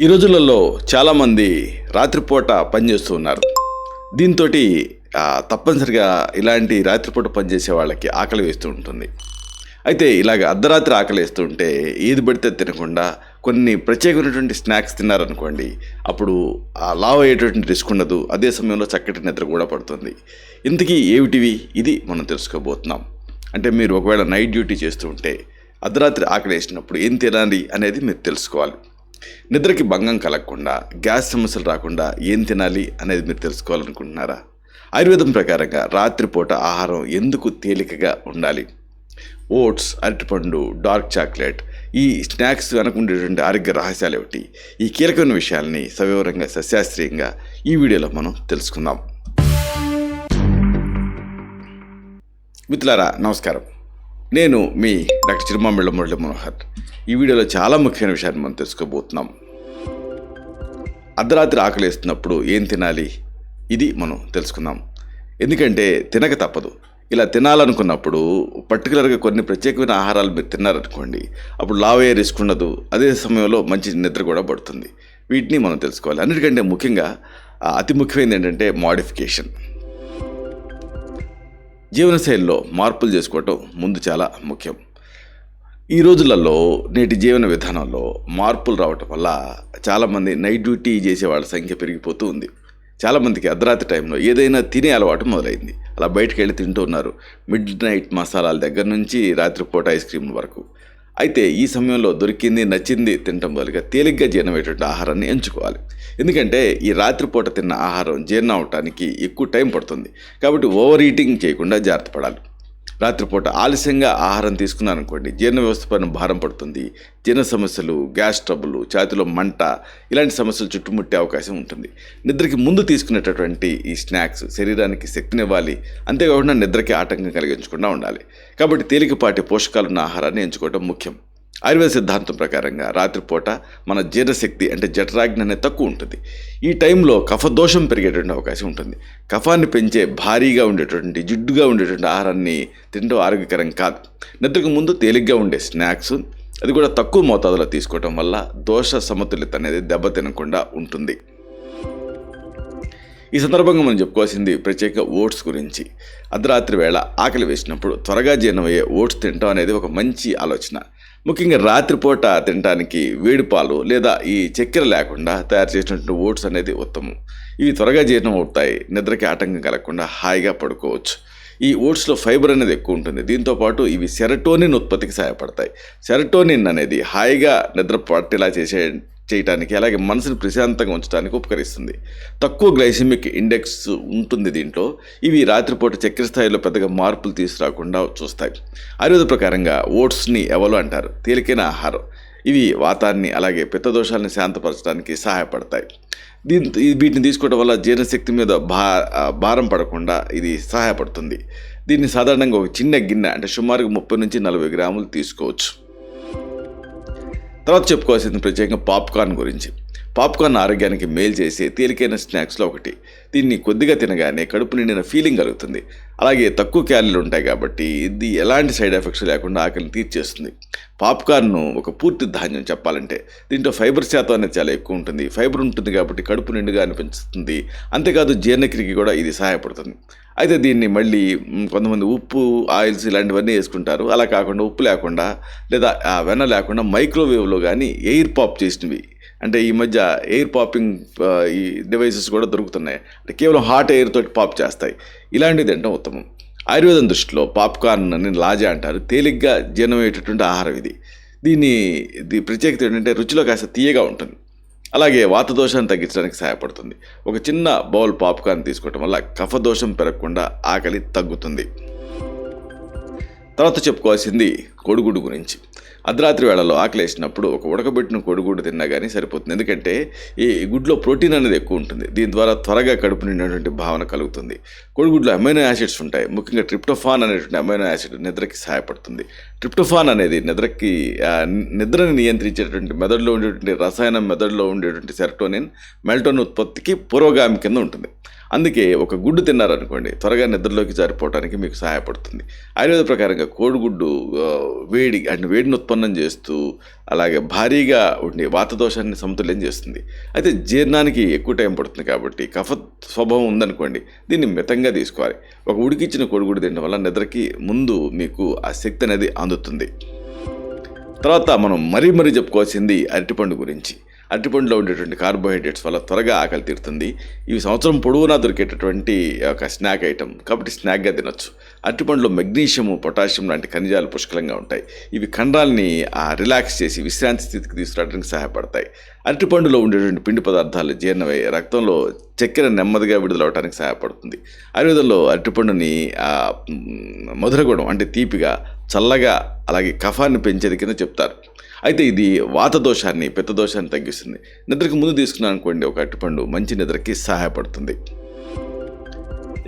ఈ రోజులలో చాలామంది రాత్రిపూట పనిచేస్తూ ఉన్నారు. దీంతో తప్పనిసరిగా ఇలాంటి రాత్రిపూట పనిచేసే వాళ్ళకి ఆకలి వేస్తూ ఉంటుంది. అయితే ఇలాగ అర్ధరాత్రి ఆకలి వేస్తూ ఉంటే ఏది పడితే తినకుండా కొన్ని ప్రత్యేకమైనటువంటి స్నాక్స్ తిన్నారనుకోండి అప్పుడు ఆ లావ్ అయ్యేటటువంటి రిస్క్ ఉండదు అదే సమయంలో చక్కటి నిద్ర కూడా పడుతుంది. ఇంతకీ ఏమిటివి? ఇది మనం తెలుసుకోబోతున్నాం. అంటే మీరు ఒకవేళ నైట్ డ్యూటీ చేస్తూ ఉంటే అర్ధరాత్రి ఆకలి వేసినప్పుడు ఏం తినాలి అనేది మీరు తెలుసుకోవాలి. నిద్రకి భంగం కలగకుండా గ్యాస్ సమస్యలు రాకుండా ఏం తినాలి అనేది మీరు తెలుసుకోవాలనుకుంటున్నారా? ఆయుర్వేదం ప్రకారంగా రాత్రిపూట ఆహారం ఎందుకు తేలికగా ఉండాలి? ఓట్స్ అరటిపండు డార్క్ చాక్లెట్ ఈ స్నాక్స్ వెనకుండేటువంటి ఆరోగ్య రహస్యాలు ఏమిటి ఈ కీలకమైన విషయాల్ని సవివరంగా సశాస్త్రీయంగా ఈ వీడియోలో మనం తెలుసుకుందాం. మిత్రులారా నమస్కారం. నేను మీ డాక్టర్ చిరుమామిళ్ళ మురళి మనోహర్. ఈ వీడియోలో చాలా ముఖ్యమైన విషయాన్ని మనం తెలుసుకోబోతున్నాం. అర్ధరాత్రి ఆకలిస్తున్నప్పుడు ఏం తినాలి? ఇది మనం తెలుసుకుందాం ఎందుకంటే తినక తప్పదు. ఇలా తినాలనుకున్నప్పుడు పర్టికులర్గా కొన్ని ప్రత్యేకమైన ఆహారాలు మీరు తిన్నారనుకోండి అప్పుడు లావయ్యే రిస్క్ ఉండదు. అదే సమయంలో మంచి నిద్ర కూడా పడుతుంది. వీటిని మనం తెలుసుకోవాలి. అన్నిటికంటే ముఖ్యంగా అతి ముఖ్యమైనది ఏంటంటే మాడిఫికేషన్. జీవనశైలిలో మార్పులు చేసుకోవటం ముందు చాలా ముఖ్యం. ఈ రోజులలో నేటి జీవన విధానంలో మార్పులు రావటం వల్ల చాలామంది నైట్ డ్యూటీ చేసే వాళ్ళ సంఖ్య పెరిగిపోతూ ఉంది. చాలామందికి అర్ధరాత్రి టైంలో ఏదైనా తినే అలవాటు మొదలైంది. అలా బయటకు వెళ్ళి తింటూ ఉన్నారు. మిడ్ నైట్ మసాలాల దగ్గర నుంచి రాత్రిపూట ఐస్ క్రీమ్ వరకు. అయితే ఈ సమయంలో దొరికింది నచ్చింది తినటం బదులుగా తేలిగ్గా జీర్ణమయ్యేటువంటి ఆహారాన్ని ఎంచుకోవాలి. ఎందుకంటే ఈ రాత్రిపూట తిన్న ఆహారం జీర్ణం అవటానికి ఎక్కువ టైం పడుతుంది. కాబట్టి ఓవర్ ఈటింగ్ చేయకుండా జాగ్రత్త పడాలి. రాత్రిపూట ఆలస్యంగా ఆహారం తీసుకున్నారనుకోండి జీర్ణ వ్యవస్థ పైన భారం పడుతుంది జీర్ణ సమస్యలు గ్యాస్ ట్రబుల్ ఛాతిలో మంట ఇలాంటి సమస్యలు చుట్టుముట్టే అవకాశం ఉంటుంది. నిద్రకి ముందు తీసుకునేటటువంటి ఈ స్నాక్స్ శరీరానికి శక్తినివ్వాలి. అంతేకాకుండా నిద్రకి ఆటంకం కలిగించకుండా ఉండాలి. కాబట్టి తేలికపాటి పోషకాలున్న ఆహారాన్ని ఎంచుకోవడం ముఖ్యం. ఆయుర్వేద సిద్ధాంతం ప్రకారంగా రాత్రిపూట మన జీర్ణశక్తి అంటే జఠరాగ్ని అనేది తక్కువ ఉంటుంది. ఈ టైంలో కఫదోషం పెరిగేటువంటి అవకాశం ఉంటుంది. కఫాన్ని పెంచే భారీగా ఉండేటువంటి జిడ్డుగా ఉండేటువంటి ఆహారాన్ని తినడం ఆరోగ్యకరం కాదు. నిద్రకు ముందు తేలిగ్గా ఉండే స్నాక్స్ అది కూడా తక్కువ మోతాదులో తీసుకోవటం వల్ల దోష సమతుల్యత అనేది దెబ్బతినకుండా ఉంటుంది. ఈ సందర్భంగా మనం చెప్పుకోవాల్సింది ప్రత్యేక ఓట్స్ గురించి. అర్ధరాత్రి వేళ ఆకలి వేసినప్పుడు త్వరగా జీర్ణమయ్యే ఓట్స్ తినటం అనేది ఒక మంచి ఆలోచన. ముఖ్యంగా రాత్రిపూట తినడానికి వేడిపాలు లేదా ఈ చక్కెర లేకుండా తయారు చేసినటువంటి ఓట్స్ అనేది ఉత్తమం. ఇవి త్వరగా జీర్ణం అవుతాయి నిద్రకి ఆటంకం కలగకుండా హాయిగా పడుకోవచ్చు. ఈ ఓట్స్లో ఫైబర్ అనేది ఎక్కువ ఉంటుంది. దీంతో పాటు ఇవి సెరటోనిన్ ఉత్పత్తికి సహాయపడతాయి. సెరటోనిన్ అనేది హాయిగా నిద్ర పట్టేలా చేసే చేయటానికి అలాగే మనసుని ప్రశాంతంగా ఉంచడానికి ఉపకరిస్తుంది. తక్కువ గ్లైసిమిక్ ఇండెక్స్ ఉంటుంది దీంట్లో. ఇవి రాత్రిపూట చక్కెర స్థాయిలో పెద్దగా మార్పులు తీసుకురాకుండా చూస్తాయి. ఆయుర్వేద ప్రకారంగా ఓట్స్ని ఎవలో అంటారు? తేలికైన ఆహారం. ఇవి వాతాన్ని అలాగే పిత్తదోషాలను శాంతపరచడానికి సహాయపడతాయి. దీంతో వీటిని తీసుకోవడం వల్ల జీర్ణశక్తి మీద భా భారం పడకుండా ఇది సహాయపడుతుంది. దీన్ని సాధారణంగా ఒక చిన్న గిన్నె అంటే సుమారుగా ముప్పై నుంచి నలభై గ్రాములు తీసుకోవచ్చు. తర్వాత చెప్పుకోవాల్సింది ప్రత్యేకంగా పాప్కార్న్ గురించి. పాప్కార్న్ ఆరోగ్యానికి మేలు చేసే తేలికైన స్నాక్స్లో ఒకటి. దీన్ని కొద్దిగా తినగానే కడుపు నిండిన ఫీలింగ్ కలుగుతుంది. అలాగే తక్కువ క్యాలరీలు ఉంటాయి కాబట్టి ఇది ఎలాంటి సైడ్ ఎఫెక్ట్స్ లేకుండా ఆకలిని తీర్చేస్తుంది. పాప్కార్న్ను ఒక పూర్తి ధాన్యం చెప్పాలంటే దీంట్లో ఫైబర్ శాతం అనేది చాలా ఎక్కువ ఉంటుంది. ఫైబర్ ఉంటుంది కాబట్టి కడుపు నిండుగా అనిపించుతుంది అంతేకాదు జీర్ణక్రియకి కూడా ఇది సహాయపడుతుంది. అయితే దీన్ని మళ్ళీ కొంతమంది ఉప్పు ఆయిల్స్ ఇలాంటివన్నీ వేసుకుంటారు. అలా కాకుండా ఉప్పు లేకుండా లేదా ఆ వెన్న లేకుండా మైక్రోవేవ్లో కానీ ఎయిర్ పాప్ చేసినవి. అంటే ఈ మధ్య ఎయిర్ పాపింగ్ ఈ డివైసెస్ కూడా దొరుకుతున్నాయి. అంటే కేవలం హాట్ ఎయిర్ తోటి పాప్ చేస్తాయి. ఇలాంటివి అంటే ఉత్తమం. ఆయుర్వేదం దృష్టిలో పాప్కార్న్ అని లాజా అంటారు. తేలిగ్గా జీర్ణమయ్యేటటువంటి ఆహారం ఇది. దీని ఇది ప్రత్యేకత ఏంటంటే రుచిలో కాస్త తీయగా ఉంటుంది. అలాగే వాతదోషాన్ని తగ్గించడానికి సహాయపడుతుంది. ఒక చిన్న బౌల్ పాప్కార్న్ తీసుకోవటం వల్ల కఫదోషం పెరగకుండా ఆకలి తగ్గుతుంది. తర్వాత చెప్పుకోవాల్సింది కోడిగుడ్డు గురించి. అర్ధరాత్రి వేళలో ఆకలేసినప్పుడు ఒక ఉడకబెట్టిన కోడిగుడ్డు తిన్నా కానీ సరిపోతుంది. ఎందుకంటే ఈ గుడ్లో ప్రోటీన్ అనేది ఎక్కువ ఉంటుంది. దీని ద్వారా త్వరగా కడుపు నిండినటువంటి భావన కలుగుతుంది. కోడిగుడ్లో అమైనో యాసిడ్స్ ఉంటాయి. ముఖ్యంగా ట్రిప్టోఫాన్ అనేటువంటి అమైనో యాసిడ్ నిద్రకి సహాయపడుతుంది. ట్రిప్టోఫాన్ అనేది నిద్రకి నిద్రని నియంత్రించేటువంటి మెదడులో ఉండేటువంటి రసాయనం మెదడులో ఉండేటువంటి సెరటోనిన్ మెల్టోన్ ఉత్పత్తికి పూర్వగామి కింద ఉంటుంది. అందుకే ఒక గుడ్డు తిన్నారనుకోండి త్వరగా నిద్రలోకి జారిపోవడానికి మీకు సహాయపడుతుంది. ఆయుర్వేద ప్రకారంగా కోడిగుడ్డు వేడి అంటే వేడిని ఉత్పన్నం చేస్తూ అలాగే భారీగా ఉండి వాత దోషాన్ని సమతుల్యం చేస్తుంది. అయితే జీర్ణానికి ఎక్కువ టైం పడుతుంది కాబట్టి కఫ స్వభావం ఉందనుకోండి దీన్ని మితంగా తీసుకోవాలి. ఒక ఉడికిచ్చిన కోడిగుడ్డు తినడం వల్ల నిద్రకి ముందు మీకు ఆ శక్తి అనేది అందుతుంది. తర్వాత మనం మరీ మరీ చెప్పుకోవాల్సింది అరటిపండు గురించి. అరటిపండులో ఉండేటువంటి కార్బోహైడ్రేట్స్ వల్ల త్వరగా ఆకలి తీరుతుంది. ఇవి సంవత్సరం పొడవునా దొరికేటటువంటి ఒక స్నాక్ ఐటమ్ కాబట్టి స్నాక్గా తినొచ్చు. అరటిపండులో మెగ్నీషియము పొటాషియం లాంటి ఖనిజాలు పుష్కలంగా ఉంటాయి. ఇవి కండరాల్ని ఆ, రిలాక్స్ చేసి విశ్రాంతి స్థితికి తీసుకురావడానికి సహాయపడతాయి. అరటిపండులో ఉండేటువంటి పిండి పదార్థాలు జీర్ణమై రక్తంలో చక్కెర నెమ్మదిగా విడుదలవడానికి సహాయపడుతుంది. ఆయుర్వేదంలో అరటిపండుని ఆ, మధురగుణం అంటే తీపిగా చల్లగా అలాగే కఫాన్ని పెంచేది కింద చెప్తారు. అయితే ఇది వాత దోషాన్ని పెద్ద దోషాన్ని తగ్గిస్తుంది. నిద్రకు ముందు తీసుకున్నాను అనుకోండి ఒక అరటిపండు మంచి నిద్రకి సహాయపడుతుంది.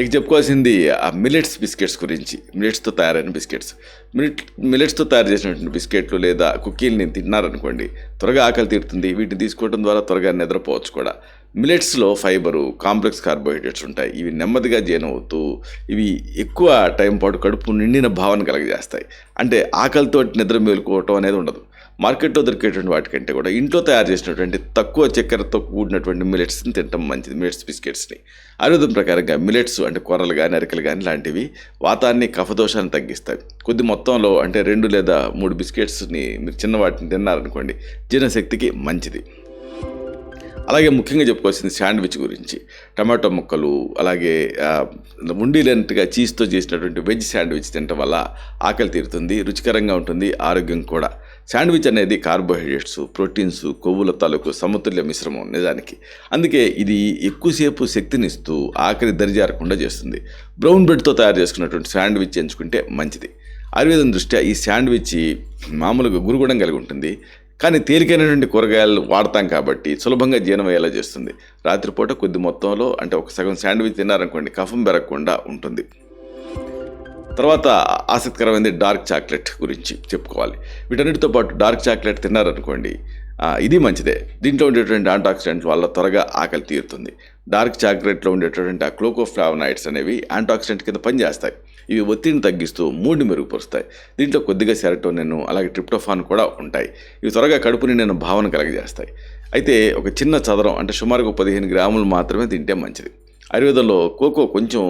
ఇక చెప్పుకోవాల్సింది ఆ మిలెట్స్ బిస్కెట్స్ గురించి మిలెట్స్తో తయారైన బిస్కెట్స్. మిలెట్ మిలెట్స్తో తయారు చేసినటువంటి బిస్కెట్లు లేదా కుకీల్ని తిన్నారనుకోండి త్వరగా ఆకలి తీరుతుంది. వీటిని తీసుకోవడం ద్వారా త్వరగా నిద్రపోవచ్చు కూడా. మిలెట్స్లో ఫైబరు కాంప్లెక్స్ కార్బోహైడ్రేట్స్ ఉంటాయి. ఇవి నెమ్మదిగా జీర్ణమవుతూ ఇవి ఎక్కువ టైం పాటు కడుపు నిండిన భావన కలగజేస్తాయి. అంటే ఆకలితో నిద్ర మేలుకోవటం అనేది ఉండదు. మార్కెట్లో దొరికేటువంటి వాటికంటే కూడా ఇంట్లో తయారు చేసినటువంటి తక్కువ చక్కెరతో కూడినటువంటి మిలెట్స్ని తినటం మంచిది మిలెట్స్ బిస్కెట్స్ని. ఆయుర్వేదం ప్రకారంగా మిలెట్స్ అంటే కూరలు కానీ అరికలు కానీ లాంటివి వాతాన్ని కఫదోషాన్ని తగ్గిస్తాయి. కొద్ది మొత్తంలో అంటే రెండు లేదా మూడు బిస్కెట్స్ని మీరు చిన్న వాటిని తిన్నారనుకోండి జీర్ణశక్తికి మంచిది. అలాగే ముఖ్యంగా చెప్పుకోవాల్సింది శాండ్విచ్ గురించి. టమాటో ముక్కలు అలాగే ఉండి లేనట్టుగా చీజ్తో చేసినటువంటి వెజ్ శాండ్విచ్ తినటం వల్ల ఆకలి తీరుతుంది రుచికరంగా ఉంటుంది ఆరోగ్యం కూడా. శాండ్విచ్ అనేది కార్బోహైడ్రేట్స్ ప్రోటీన్స్ కొవ్వుల తాలూకు సమతుల్య మిశ్రమం నిజానికి. అందుకే ఇది ఎక్కువసేపు శక్తినిస్తూ ఆఖరి దరిజారకుండా చేస్తుంది. బ్రౌన్ బ్రెడ్తో తయారు చేసుకున్నటువంటి శాండ్విచ్ ఎంచుకుంటే మంచిది. ఆయుర్వేదం దృష్ట్యా ఈ శాండ్విచ్ మామూలుగా గురుగుడం కలిగి ఉంటుంది. కానీ తేలికైనటువంటి కూరగాయలు వాడతాం కాబట్టి సులభంగా జీర్ణమయ్యేలా చేస్తుంది. రాత్రిపూట కొద్ది మొత్తంలో అంటే ఒక సగం శాండ్విచ్ తిన్నారనుకోండి కఫం పెరగకుండా ఉంటుంది. తర్వాత ఆసక్తికరమైనది డార్క్ చాక్లెట్ గురించి చెప్పుకోవాలి. వీటన్నిటితో పాటు డార్క్ చాక్లెట్ తిన్నారనుకోండి ఇది మంచిదే. దీంట్లో ఉండేటువంటి యాంటాక్సిడెంట్ల వల్ల త్వరగా ఆకలి తీరుతుంది. డార్క్ చాక్లెట్లో ఉండేటటువంటి ఆ క్లోకోఫ్లావనాయిడ్స్ అనేవి యాంటాక్సిడెంట్ కింద పనిచేస్తాయి. ఇవి ఒత్తిడిని తగ్గిస్తూ మూడ్ని మెరుగుపరుస్తాయి. దీంట్లో కొద్దిగా సెరటోనిన్ అలాగే ట్రిప్టోఫాన్ కూడా ఉంటాయి. ఇవి త్వరగా కడుపుని నేను భావన కలగజేస్తాయి. అయితే ఒక చిన్న చదరం అంటే సుమారుగా పదిహేను గ్రాములు మాత్రమే తింటే మంచిది. ఆయుర్వేదంలో కోకో కొంచెం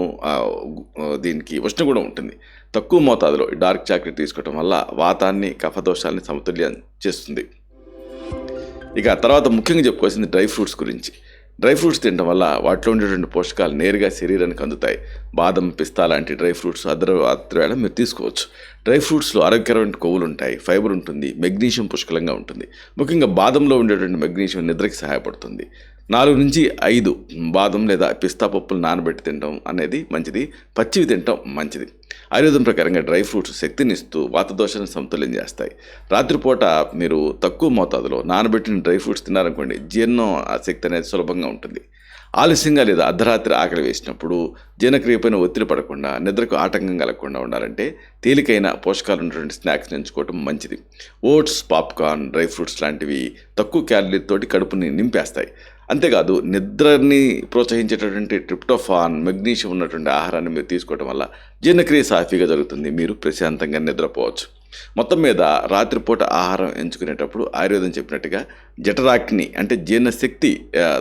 దీనికి ఉష్ణ కూడా ఉంటుంది. తక్కువ మోతాదులో డార్క్ చాక్లెట్ తీసుకోవడం వల్ల వాతాన్ని కఫదోషాలని సమతుల్యం చేస్తుంది. ఇక తర్వాత ముఖ్యంగా చెప్పుకోవాల్సింది డ్రై ఫ్రూట్స్ గురించి. డ్రై ఫ్రూట్స్ తినడం వల్ల వాటిలో ఉండేటువంటి పోషకాలు నేరుగా శరీరానికి అందుతాయి. బాదం పిస్తా లాంటి డ్రై ఫ్రూట్స్ అదర అద్రవేళ మీరు తీసుకోవచ్చు. డ్రై ఫ్రూట్స్లో ఆరోగ్యకరమైన కొవ్వులు ఉంటాయి. ఫైబర్ ఉంటుంది. మెగ్నీషియం పుష్కలంగా ఉంటుంది. ముఖ్యంగా బాదంలో ఉండేటువంటి మెగ్నీషియం నిద్రకి సహాయపడుతుంది. నాలుగు నుంచి ఐదు బాదం లేదా పిస్తా పప్పులు నానబెట్టి తినడం అనేది మంచిది. పచ్చివి తినటం మంచిది. ఆయుర్వేదం ప్రకారంగా డ్రై ఫ్రూట్స్ శక్తినిస్తూ వాతదోషాన్ని సమతుల్యం చేస్తాయి. రాత్రిపూట మీరు తక్కువ మోతాదులో నానబెట్టిన డ్రై ఫ్రూట్స్ తిన్నారనుకోండి జీర్ణం ఆ శక్తి అనేది సులభంగా ఉంటుంది. ఆలస్యంగా లేదా అర్ధరాత్రి ఆకలి వేసినప్పుడు జీర్ణక్రియపైన ఒత్తిడి పడకుండా నిద్రకు ఆటంకం కలగకుండా ఉండాలంటే తేలికైన పోషకాలు ఉన్నటువంటి స్నాక్స్ ఎంచుకోవడం మంచిది. ఓట్స్ పాప్కార్న్ డ్రై ఫ్రూట్స్ లాంటివి తక్కువ క్యాలరీతోటి కడుపుని నింపేస్తాయి. అంతేకాదు నిద్రని ప్రోత్సహించేటటువంటి ట్రిప్టోఫాన్ మెగ్నీషియం ఉన్నటువంటి ఆహారాన్ని మీరు తీసుకోవడం వల్ల జీర్ణక్రియ సాఫీగా జరుగుతుంది. మీరు ప్రశాంతంగా నిద్రపోవచ్చు. మొత్తం మీద రాత్రిపూట ఆహారం ఎంచుకునేటప్పుడు ఆయుర్వేదం చెప్పినట్టుగా జఠరాగ్ని అంటే జీర్ణశక్తి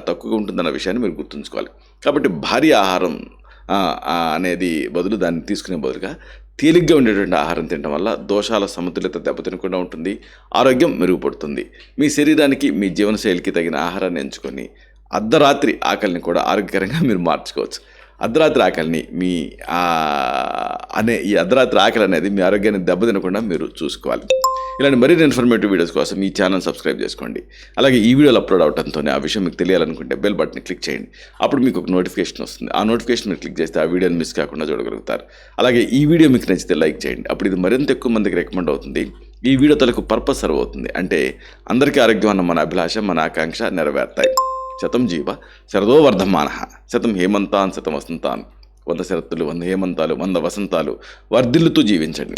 తక్కువగా ఉంటుందన్న విషయాన్ని మీరు గుర్తుంచుకోవాలి. కాబట్టి భారీ ఆహారం అనేది బదులు దాన్ని తీసుకునే బదులుగా తేలిగ్గా ఉండేటువంటి ఆహారం తినడం వల్ల దోషాల సమతుల్యత దెబ్బతినకుండా ఉంటుంది ఆరోగ్యం మెరుగుపడుతుంది. మీ శరీరానికి మీ జీవనశైలికి తగిన ఆహారాన్ని ఎంచుకొని అర్ధరాత్రి ఆకలిని కూడా ఆరోగ్యకరంగా మీరు మార్చుకోవచ్చు. అర్ధరాత్రి ఆకలిని మీ అనే ఈ అర్ధరాత్రి ఆకలి అనేది మీ ఆరోగ్యాన్ని దెబ్బతినకుండా మీరు చూసుకోవాలి. ఇలాంటి మరిన్ని ఇన్ఫర్మేటివ్ వీడియోస్ కోసం ఈ ఛానల్ సబ్స్క్రైబ్ చేసుకోండి. అలాగే ఈ వీడియోలు అప్లోడ్ అవడంతో ఆ విషయం మీకు తెలియాలనుకుంటే బెల్ బటన్ క్లిక్ చేయండి. అప్పుడు మీకు ఒక నోటిఫికేషన్ వస్తుంది. ఆ నోటిఫికేషన్ మీరు క్లిక్ చేస్తే ఆ వీడియోని మిస్ కాకుండా చూడగలుగుతారు. అలాగే ఈ వీడియో మీకు నచ్చితే లైక్ చేయండి. అప్పుడు ఇది మరింత ఎక్కువ మందికి రికమెండ్ అవుతుంది. ఈ వీడియో తలకు పర్పస్ సర్వ్ అవుతుంది. అంటే అందరికీ ఆరోగ్యం అన్న మన అభిలాష మన ఆకాంక్ష నెరవేరుతాయి. శతం జీవ శరదో వర్ధమాన. శతం హేమంతాన్ శతం వసంతాన్. వంద శరత్తులు వంద హేమంతాలు వంద వసంతాలు. వర్ధిల్లుతూ జీవించండి.